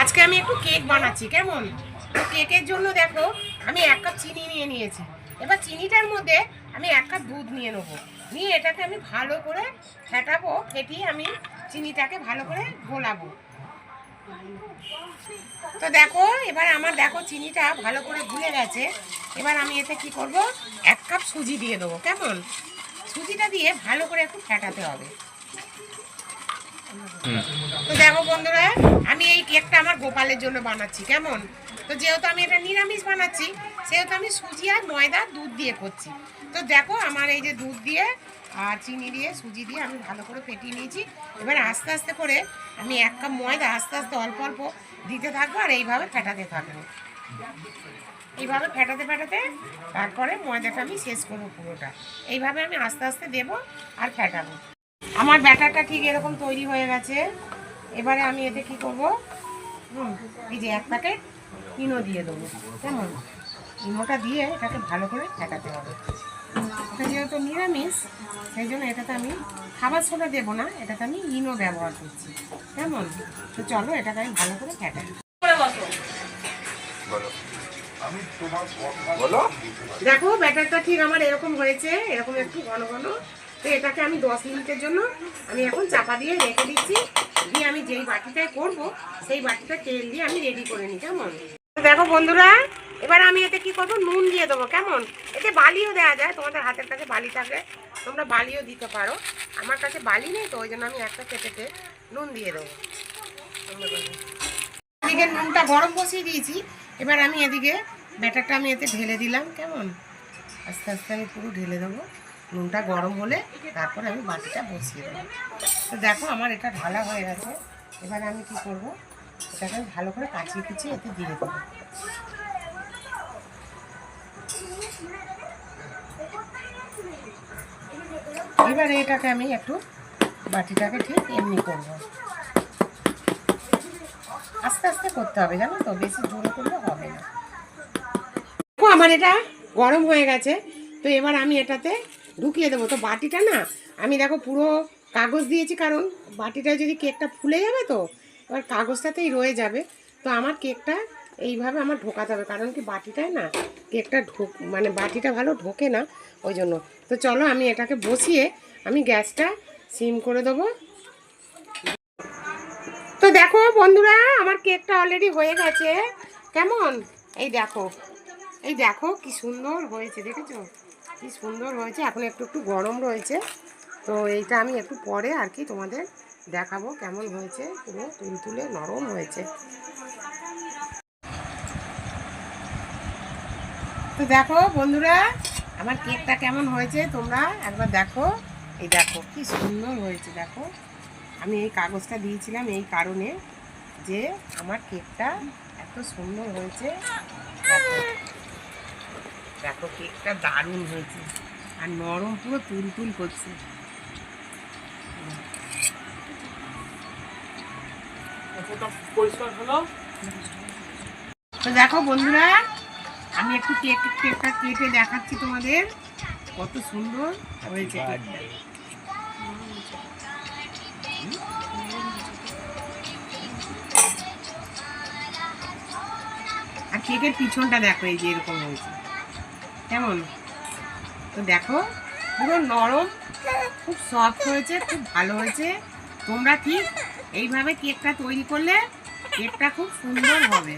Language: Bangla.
আজকে আমি একটু কেক বানাচ্ছি, কেমন? কেকের জন্য দেখো, আমি এক কাপ চিনি নিয়ে নিয়েছি। এবার চিনিটার মধ্যে আমি এক কাপ দুধ নিয়ে নেব। নিয়ে এটাকে আমি ভালো করে ফেটাবো, ফেটিয়ে আমি চিনিটাকে ভালো করে গোলাবো তো দেখো, এবার আমার দেখো চিনিটা ভালো করে গুলে গেছে। এবার আমি এতে কি করব? এক কাপ সুজি দিয়ে দেবো, কেমন? সুজিটা দিয়ে ভালো করে একটু ফেটাতে হবে। তো দেখো বন্ধুরা কেকটা আমার গোপালের জন্য বানাচ্ছি, কেমন? তো যেহেতু আমি এটা নিরামিষ বানাচ্ছি, সেহেতু আমি সুজি আর ময়দা দুধ দিয়ে করছি। তো দেখো আমার এই যে দুধ দিয়ে আর চিনি দিয়ে, সুজি দিয়ে আমি ভালো করে ফেটিয়ে নিয়েছি। এবার আস্তে আস্তে করে আমি এক কাপ ময়দা আস্তে আস্তে অল্প অল্প দিতে থাকব আর এইভাবে ফেটাতে থাকব। এইভাবে ফেটাতে ফেটাতে তারপরে ময়দাটা আমি শেষ করব পুরোটা। এইভাবে আমি আস্তে আস্তে দেবো আর ফেটাবো। আমার ব্যাটারটা ঠিক এরকম তৈরি হয়ে গেছে। এবারে আমি এতে কি করব? এই যে এক প্যাকেট ইনো দিয়ে দেবো কেমন? ইনোটা দিয়ে এটাকে ভালো করে ফেটাতে হবে। এটা যেহেতু নিরামিষ সেই জন্য এটাতে আমি খাবার সোডা দেবো না এটাতে আমি ইনো ব্যবহার করছি। কেমন? তো চলো এটাকে আমি ভালো করে ফেটাই বলো। দেখো ব্যাটারটা ঠিক আমার এরকম হয়েছে এরকম একটু ঘন ঘন। তো এটাকে আমি দশ মিনিটের জন্য আমি এখন চাপা দিয়ে রেখে দিচ্ছি। দিয়ে আমি যেই বাটিটায় করব, সেই বাটিটা তেল দিয়ে আমি রেডি করে নিই, কেমন? দেখো বন্ধুরা, এবার আমি এতে কি করব? নুন দিয়ে দেবো, কেমন? এতে বালিও দেওয়া যায়, তোমাদের হাতের কাছে বালি থাকে, তোমরা বালিও দিতে পারো। আমার কাছে বালি নেই তো, ওই জন্য আমি একটা কেটেতে নুন দিয়ে দেবো। এদিকে নুনটা গরম বসিয়ে দিয়েছি, এবার আমি এদিকে ব্যাটারটা আমি এতে ঢেলে দিলাম, কেমন? আস্তে আস্তে আমি পুরো ঢেলে দেবো। নুনটা গরম হলে তারপরে আমি বাটিটা বসিয়ে দেবো। তো দেখো আমার এটা ঢালা হয়ে গেছে। এবার আমি কি করব? এটাকে আমি ভালো করে কাচিয়ে কুচিয়ে এতে দিয়ে দেবো। এবারে এটাকে আমি একটু বাটিটাকে ঠিক এমনি করব। আস্তে আস্তে করতে হবে, জানো তো? বেশি জোরে করলে হবে না। আমার এটা গরম হয়ে গেছে। তো এবার আমি এটাতে ঢুকিয়ে দেবো। তো বাটিটা না, আমি দেখো পুরো কাগজ দিয়েছি, কারণ বাটিটা যদি কেকটা ফুলে যাবে তো, এবার কাগজটাতেই রয়ে যাবে। তো আমার কেকটা এইভাবে আমার ঢোকাতে হবে, কারণ কি বাটিটায় না কেকটা ঢোক মানে বাটিটা ভালো ঢোকে না, ওই জন্য। তো চলো আমি এটাকে বসিয়ে আমি গ্যাসটা সিম করে দেবো। তো দেখো বন্ধুরা, আমার কেকটা অলরেডি হয়ে গেছে। কেমন? এই দেখো এই দেখো কি সুন্দর হয়েছে, দেখেছ? কি সুন্দর হয়েছে। এখন একটু একটু গরম রয়েছে। তো এইটা আমি একটু পরে আর কি তোমাদের দেখাবো কেমন হয়েছে। পুরো তুলতুলে নরম হয়েছে। তো দেখো বন্ধুরা, আমার কেকটা কেমন হয়েছে তোমরা একবার দেখো। এই দেখো কি সুন্দর হয়েছে, দেখো। আমি এই কাগজটা দিয়েছিলাম এই কারণে যে আমার কেকটা এত সুন্দর হয়েছে। দেখো কেকটা দারুণ হয়েছে। আর নরম পুরো তুলতুল করছে। তো দেখো বন্ধুরা আমি একটু কেক কেকটা কেটে দেখাচ্ছি তোমাদের। কত সুন্দর হয়েছে আর কেকের পিছনটা দেখো এই যে এরকম হয়েছে। কেমন? তো দেখো, পুরো নরম, খুব সফট হয়েছে, খুব ভালো হয়েছে। তোমরা ঠিক এইভাবে কেকটা তৈরি করলে কেকটা খুব সুন্দর হবে।